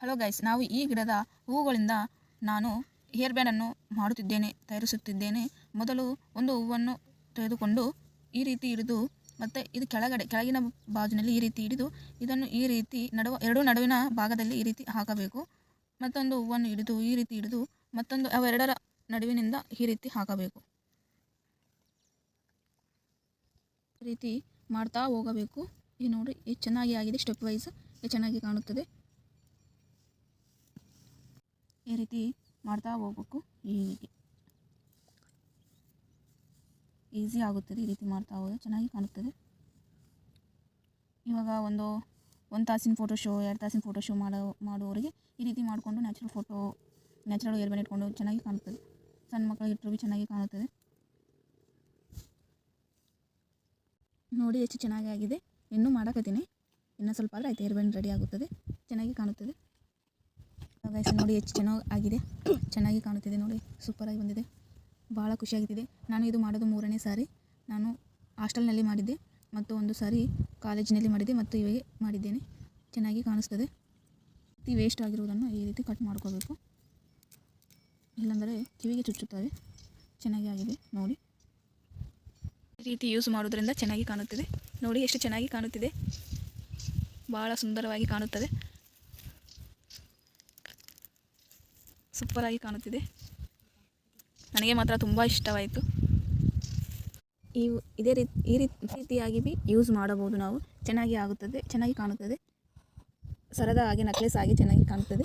Hello guys ನಾವು ಈ ಗಿಡದ ಹೂವುಗಳಿಂದ ನಾನು ಹೇರ್ ಬ್ಯಾಂಡನ್ನು ಮಾಡುತ್ತಿದ್ದೇನೆ, ತಯಾರಿಸುತ್ತಿದ್ದೇನೆ. ಮೊದಲು ಒಂದು ಹೂವನ್ನು ತೆಗೆದುಕೊಂಡು ಈ ರೀತಿ ಹಿಡಿದು ಮತ್ತು ಇದು ಕೆಳಗಡೆ, ಕೆಳಗಿನ ಬಾಜಿನಲ್ಲಿ ಈ ರೀತಿ ಹಿಡಿದು ಇದನ್ನು ಈ ರೀತಿ ನಡುವ, ಎರಡು ನಡುವಿನ ಭಾಗದಲ್ಲಿ ಈ ರೀತಿ ಹಾಕಬೇಕು. ಮತ್ತೊಂದು ಹೂವನ್ನು ಹಿಡಿದು ಈ ರೀತಿ ಹಿಡಿದು ಮತ್ತೊಂದು ಅವೆರಡರ ನಡುವಿನಿಂದ ಈ ರೀತಿ ಹಾಕಬೇಕು. ರೀತಿ ಮಾಡ್ತಾ ಹೋಗಬೇಕು. ಈ ನೋಡಿ ಎಷ್ಟು ಚೆನ್ನಾಗಿ ಆಗಿದೆ ಸ್ಟೆಪ್ ವೈಸ್ ಚೆನ್ನಾಗಿ ಕಾಣುತ್ತದೆ. ಈ ರೀತಿ ಮಾಡ್ತಾ ಹೋಗ್ಬೇಕು ಹೀಗೆ. ಈಸಿ ಆಗುತ್ತದೆ ಈ ರೀತಿ ಮಾಡ್ತಾ ಹೋದರೆ ಚೆನ್ನಾಗಿ ಕಾಣುತ್ತದೆ. ಇವಾಗ ಒಂದು ಒಂದು ತಾಸಿನ ಫೋಟೋ ಶೋ ಎರಡು ತಾಸಿನ ಫೋಟೋ ಶೋ ಮಾಡೋ, ಮಾಡುವವರಿಗೆ ಈ ರೀತಿ ಮಾಡಿಕೊಂಡು ನ್ಯಾಚುರಲ್ ಫೋಟೋ ನ್ಯಾಚುರಲ್ ಏರ್ಬನ್ ಇಟ್ಕೊಂಡು ಚೆನ್ನಾಗಿ ಕಾಣುತ್ತದೆ. ಸಣ್ಣ ಮಕ್ಕಳಿಗೆ ಇಟ್ಟರು ಭೀ ಚೆನ್ನಾಗಿ ಕಾಣುತ್ತದೆ. ನೋಡಿ, ಎಷ್ಟು ಚೆನ್ನಾಗಿ ಆಗಿದೆ. ಇನ್ನೂ ಮಾಡಕತ್ತೀನಿ. ಇನ್ನೂ ಸ್ವಲ್ಪ ಆದರೆ ಆಯ್ತು ಏರ್ಬನ್ ರೆಡಿ ಆಗುತ್ತದೆ. ಚೆನ್ನಾಗಿ ಕಾಣುತ್ತದೆ. ಗೈಸ್ ನೋಡಿ ಎಷ್ಟು ಚೆನ್ನಾಗಿ ಆಗಿದೆ. ಚೆನ್ನಾಗಿ ಕಾಣುತ್ತಿದೆ ನೋಡಿ. ಸೂಪರಾಗಿ ಬಂದಿದೆ. ಭಾಳ ಖುಷಿಯಾಗುತ್ತಿದೆ ನಾನು ಇದು ಮಾಡೋದು ಮೂರನೇ ಸಾರಿ. ನಾನು ಹಾಸ್ಟೆಲ್ನಲ್ಲಿ ಮಾಡಿದ್ದೆ. ಮತ್ತು ಒಂದು ಸಾರಿ ಕಾಲೇಜಿನಲ್ಲಿ ಮಾಡಿದ್ದೆ ಮತ್ತು ಇವಾಗ ಮಾಡಿದ್ದೇನೆ. ಚೆನ್ನಾಗಿ ಕಾಣಿಸ್ತದೆ. ಅತಿ ವೇಸ್ಟ್ ಆಗಿರುವುದನ್ನು ಈ ರೀತಿ ಕಟ್ ಮಾಡ್ಕೋಬೇಕು. ಇಲ್ಲಾಂದರೆ ಕಿವಿಗೆ ಚುಚ್ಚುತ್ತವೆ ಚೆನ್ನಾಗಿ ಆಗಿದೆ. ನೋಡಿ. ಈ ರೀತಿ ಯೂಸ್ ಮಾಡೋದ್ರಿಂದ ಚೆನ್ನಾಗಿ ಕಾಣುತ್ತಿದೆ. ನೋಡಿ ಎಷ್ಟು ಚೆನ್ನಾಗಿ ಕಾಣುತ್ತಿದೆ. ಭಾಳ ಸುಂದರವಾಗಿ ಕಾಣುತ್ತದೆ. ಸೂಪರಾಗಿ ಕಾಣುತ್ತಿದೆ. ನನಗೆ ಮಾತ್ರ ತುಂಬ ಇಷ್ಟವಾಯಿತು. ಈ ಇದೇ ರೀತಿ, ಈ ರೀತಿ ರೀತಿಯಾಗಿ ಬಿ ಯೂಸ್ ಮಾಡಬಹುದು ನಾವು. ಚೆನ್ನಾಗಿ ಆಗುತ್ತದೆ, ಚೆನ್ನಾಗಿ ಕಾಣುತ್ತದೆ. ಸರದ ಹಾಗೆ ನಕ್ಲೆಸ್ ಆಗಿ ಚೆನ್ನಾಗಿ ಕಾಣುತ್ತದೆ.